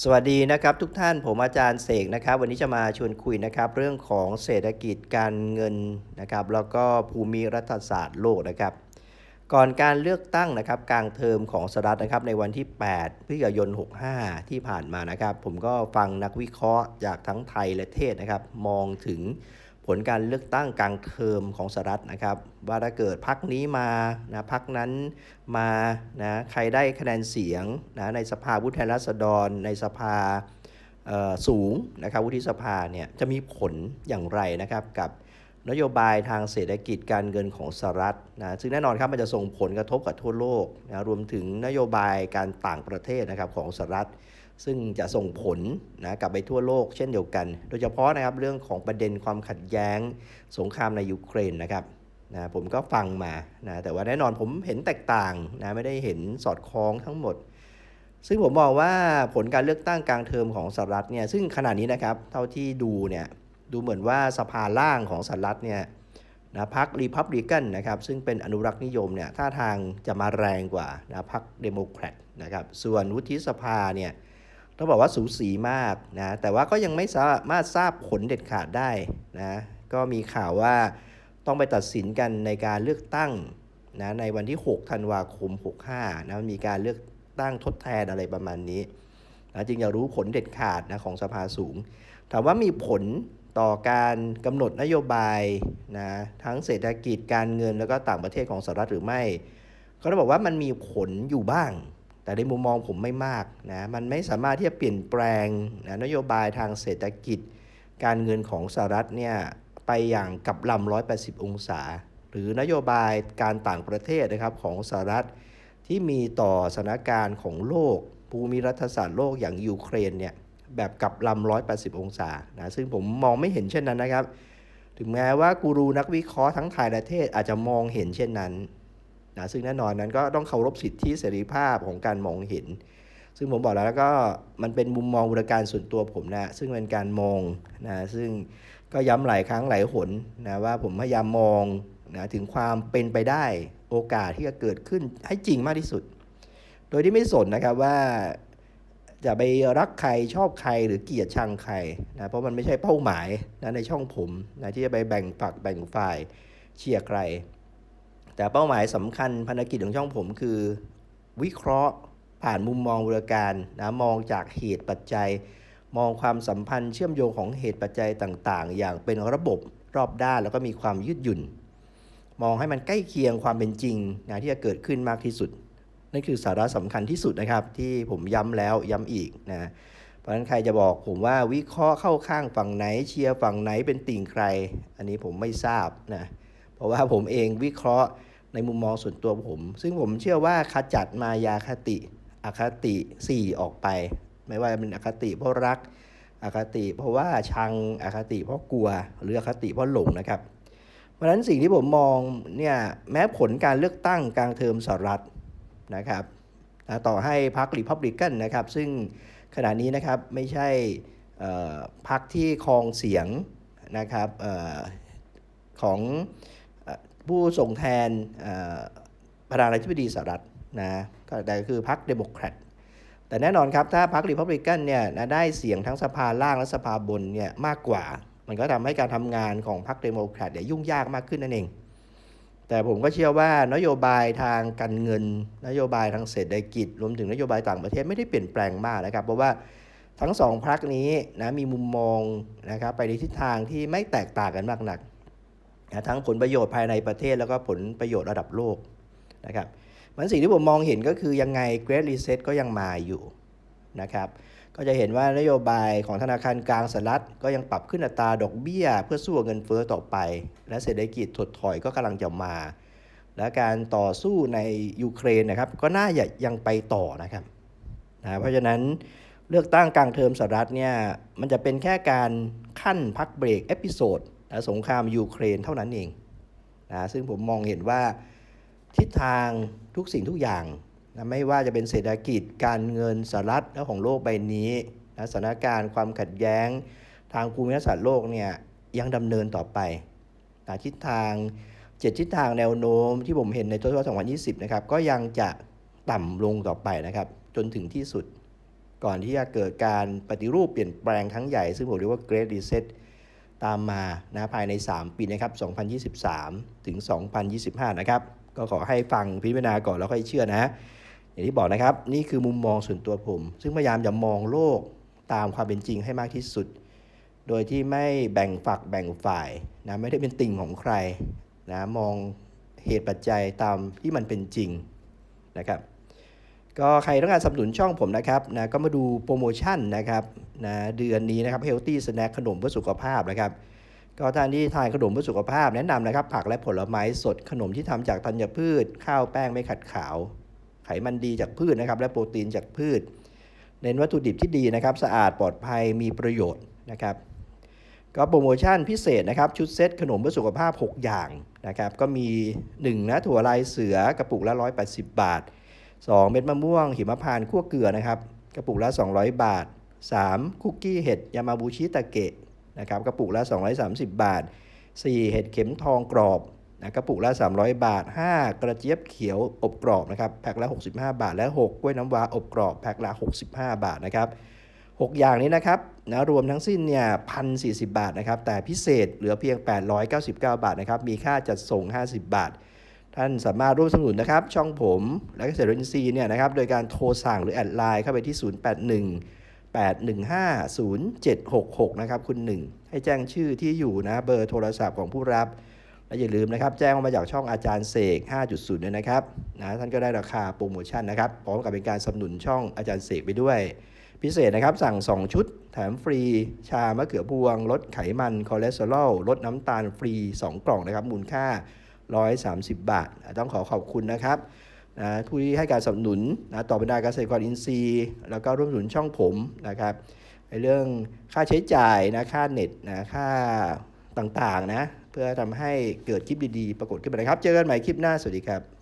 สวัสดีนะครับทุกท่านผมอาจารย์เสกนะครับ วันนี้จะมาชวนคุยนะครับ เรื่องของเศรษฐกิจการเงินนะครับ แล้วก็ภูมิรัฐศาสตร์โลกนะครับ ก่อนการเลือกตั้งนะครับกลางเทอมของสหรัฐนะครับ ในวันที่ 8 พฤศจิกายน 65 ที่ผ่านมานะครับ ผมก็ฟังนักวิเคราะห์จากทั้งไทยและเทศนะครับ มองถึง ผลการเลือกตั้งกลางเทอมของสหรัฐนะครับ ว่าถ้าเกิดพักนี้มานะพักนั้นมานะใครได้คะแนนเสียงนะในสภาผู้แทนราษฎร ในสภาเอ่อสูงนะครับวุฒิสภาเนี่ยจะมีผลอย่างไรนะครับกับนโยบายทางเศรษฐกิจการเงินของสหรัฐนะซึ่งแน่นอนครับมันจะส่งผลกระทบกับทั่วโลกนะรวมถึงนโยบายการต่างประเทศนะครับของสหรัฐ ซึ่งจะส่งผลนะกลับไปทั่วโลกเช่นเดียวกัน โดยเฉพาะนะครับเรื่องของประเด็นความขัดแย้งสงครามในยูเครนนะครับนะผมก็ฟังมานะแต่ว่าแน่นอนผมเห็นแตกต่างนะไม่ได้เห็นสอดคล้องทั้งหมด ซึ่งผมมองว่าผลการเลือกตั้งกลางเทอมของสหรัฐเนี่ยซึ่งขณะนี้นะครับเท่าที่ดูเนี่ยดูเหมือนว่าสภาล่างของสหรัฐเนี่ยนะพรรครีพับลิกันนะครับซึ่งเป็นอนุรักษ์นิยมเนี่ยท่าทางจะมาแรงกว่านะพรรคเดโมแครตนะครับส่วนวุฒิสภาเนี่ย ต้องบอกว่าสูสีมากนะแต่ว่าก็ยังไม่สามารถทราบผลเด็ดขาดได้นะก็มีข่าวว่าต้องไปตัดสินกันในการเลือกตั้งนะในวันที่ 6 ธันวาคม 65 นะมีการเลือกตั้งทดแทนอะไรประมาณนี้นะจึงอยากรู้ผลเด็ดขาดนะของสภาสูง ถามว่ามีผลต่อการกำหนดนโยบายนะทั้งเศรษฐกิจการเงินแล้วก็ต่างประเทศของสหรัฐหรือไม่ ก็ต้องบอกว่ามันมีผลอยู่บ้าง แต่ในมุมมองผมไม่มากนะ มันไม่สามารถที่จะเปลี่ยนแปลงนะนโยบายทางเศรษฐกิจ การเงินของสหรัฐเนี่ยไปอย่างกับลำ180 องศา หรือนโยบายการต่างประเทศนะครับของสหรัฐที่มีต่อสถานการณ์ของโลก ภูมิรัฐศาสตร์โลกอย่างยูเครนเนี่ยแบบกับลำ180 องศานะซึ่งผมมองไม่เห็นเช่นนั้นนะครับ ถึงแม้ว่ากูรูนักวิเคราะห์ทั้งไทยและเทศอาจจะมองเห็นเช่นนั้น นะซึ่งแน่นอนนั้นก็ต้องเคารพสิทธิเสรีภาพของการมองเห็น ซึ่งผมบอกแล้วแล้วก็มันเป็นมุมมองบริการส่วนตัวผมนะซึ่งเป็นการมองนะซึ่งก็ย้ำหลายครั้งหลายหนนะว่าผมพยายามมองนะถึงความเป็นไปได้โอกาสที่จะเกิดขึ้นให้จริงมากที่สุด โดยที่ไม่สนนะครับว่าจะไปรักใครชอบใครหรือเกลียดชังใครนะเพราะมันไม่ใช่เป้าหมายนะในช่องผมนะที่จะไปแบ่งฝักแบ่งฝ่ายเชียร์ใคร แต่เป้าหมายสำคัญภารกิจของช่องผมคือ วิเคราะห์ผ่านมุมมองบริการนะมองจากเหตุปัจจัย มองความสัมพันธ์เชื่อมโยงของเหตุปัจจัยต่างๆ อย่างเป็นระบบรอบด้านแล้วก็มีความยืดหยุ่น มองให้มันใกล้เคียงความเป็นจริงนะที่จะเกิดขึ้นมากที่สุดนั่นคือสาระสำคัญที่สุดนะครับที่ผมย้ำแล้วย้ำอีกนะเพราะฉะนั้นใครจะบอกผมว่าวิเคราะห์เข้าข้างฝั่งไหนเชียร์ฝั่งไหนเป็นติ่งใคร อันนี้ผมไม่ทราบนะเราะว่าผมเองวิเคราะห์ในมุมมองส่วนตัวผม ซึ่งผมเชื่อว่าขจัดมายาคติอคติ 4 ออกไป ไม่ว่าเป็นอคติเพราะรัก อคติ เพราะว่าชังอคติเพราะกลัว หรืออคติเพราะหลงนะครับ เพราะฉะนั้นสิ่งที่ผมมองเนี่ยแม้ผลการเลือกตั้งกลางเทอมสหรัฐนะครับต่อให้พรรครีพับลิกันนะครับ ซึ่งขณะนี้นะครับไม่ใช่พรรคที่ครองเสียงนะครับออของ ผู้ส่งแทนประธานาธิบดีสหรัฐนะก็แต่คือพรรคเดโมแครตแต่แน่นอนครับ ถ้าพรรครีพับลิกันเนี่ยนะได้เสียงทั้งสภาล่างและสภาบนเนี่ยมากกว่า มันก็ทำให้การทำงานของพรรคเดโมแครตเนี่ยยุ่งยากมากขึ้นนั่นเอง แต่ผมก็เชื่อว่านโยบายทางการเงิน นโยบายทางเศรษฐกิจ รวมถึงนโยบายต่างประเทศไม่ได้เปลี่ยนแปลงมากนะครับ เพราะว่าทั้งสองพรรคนี้นะมีมุมมองนะครับไปในทิศทางที่ไม่แตกต่างกันมากนัก นะทั้งผลประโยชน์ภายในประเทศแล้วก็ผลประโยชน์ระดับโลกนะครับมันสิ่งที่ผมมองเห็นก็คือยังไง Great Reset ก็ยังมาอยู่นะครับก็จะเห็นว่านโยบายของธนาคารกลางสหรัฐก็ยังปรับขึ้นอัตราดอกเบี้ย เพื่อสู้เงินเฟ้อต่อไป และเศรษฐกิจถดถอยก็กำลังจะมา และการต่อสู้ในยูเครนนะครับก็น่าจะยังไปต่อนะครับนะเพราะฉะนั้นเลือกตั้งกลางเทอมสหรัฐเนี่ยมันจะเป็นแค่การขั้นพักเบรกเอพิโซด สงครามยูเครนเท่านั้นเองนะซึ่งผมมองเห็นว่าทิศทางทุกสิ่งทุกอย่างนะไม่ว่าจะเป็นเศรษฐกิจการเงินสหรัฐและของโลกใบนี้นะสถานการณ์ความขัดแย้ง ทางภูมิรัฐศาสตร์โลกเนี่ยยังดำเนินต่อไปนะทิศทางเจ็ดทิศทางแนวโน้มที่ผมเห็นในทศวรรษ 2020 นะครับ ก็ยังจะต่ำลงต่อไปนะครับ จนถึงที่สุด ก่อนที่จะเกิดการปฏิรูปเปลี่ยนแปลงครั้งใหญ่ ซึ่งผมเรียกว่า Great Reset ตามมานะภายใน 3 ปีนะครับ 2023 ถึง 2025 นะครับ ก็ขอให้ฟังพิจารณาก่อนแล้วค่อยเชื่อนะ อย่างที่บอกนะครับ นี่คือมุมมองส่วนตัวผม ซึ่งพยายามจะมองโลกตามความเป็นจริงให้มากที่สุด โดยที่ไม่แบ่งฝักแบ่งฝ่ายนะไม่ได้เป็นติ่งของใครนะมองเหตุปัจจัยตามที่มันเป็นจริงนะครับ ก็ใครต้องการสนับสนุนช่องผมนะครับนะก็มาดูโปรโมชั่นนะครับนะเดือนนี้นะครับ Healthy Snack ขนมเพื่อสุขภาพนะครับก็ท่านที่ทานขนมเพื่อสุขภาพแนะนำนะครับ ผักและผลไม้สดขนมที่ทำจากธัญพืช ข้าวแป้งไม่ขัดขาว ไขมันดีจากพืชนะครับ และโปรตีนจากพืช เน้นวัตถุดิบที่ดีนะครับ สะอาดปลอดภัยมีประโยชน์นะครับ ก็โปรโมชั่นพิเศษนะครับ ชุดเซตขนมเพื่อสุขภาพ 6 อย่างนะครับ ก็มี1นะถั่วลายเสือกระปุกละ 180 บาท 2 เม็ดมะม่วง หิมพานต์คั่วเกลือนะครับ กระปุกละ 200 บาท 3 คุกกี้เห็ดยามาบูชิตาเกะนะครับ กระปุกละ 230 บาท 4 เห็ดเข็มทองกรอบนะกระปุกละ 300 บาท 5 กระเจี๊ยบเขียวอบกรอบนะครับ แพ็คละ 65 บาท และ 6 กล้วยน้ำว้าอบกรอบ แพ็คละ 65 บาทนะครับ 6 อย่างนี้นะครับนะรวมทั้งสิ้นเนี่ยพันสบาทนะครับ แต่พิเศษเหลือเพียง 899 บาทนะครับ มีค่าจัดส่ง 50 บาท ท่านสามารถร่วมสนุนนะครับ ช่องผมและเกษตรอินทรีย์เนี่ยนะครับ โดยการโทรสั่งหรือแอดไลน์เข้าไปที่ 081 815 0766 นะครับ คุณหนึ่งให้แจ้งชื่อที่อยู่นะเบอร์โทรศัพท์ของผู้รับ และอย่าลืมนะครับ แจ้งมาจากช่องอาจารย์เสก 5.0ด้วยนะครับนะท่านก็ได้ราคาโปรโมชั่นนะครับ พร้อมกับเป็นการสนับสนุนช่องอาจารย์เสกไปด้วย พิเศษนะครับ สั่ง 2 ชุด แถมฟรี ชามะเขือพวง ลดไขมัน คอเลสเตอรอล ลดน้ำตาลฟรี 2 กล่องนะครับ มูลค่า 130 บาท ต้องขอขอบคุณนะครับนะผู้ที่ให้การสนับสนุนนะต่อบรรดาเกษตรกรอินทรีย์ แล้วก็ร่วมสนุนช่องผมนะครับในเรื่องค่าใช้จ่ายนะค่าเน็ตนะค่าต่างๆนะเพื่อทำให้เกิดคลิปดีๆ ปรากฏขึ้นมานะครับ เจอกันใหม่คลิปหน้า สวัสดีครับ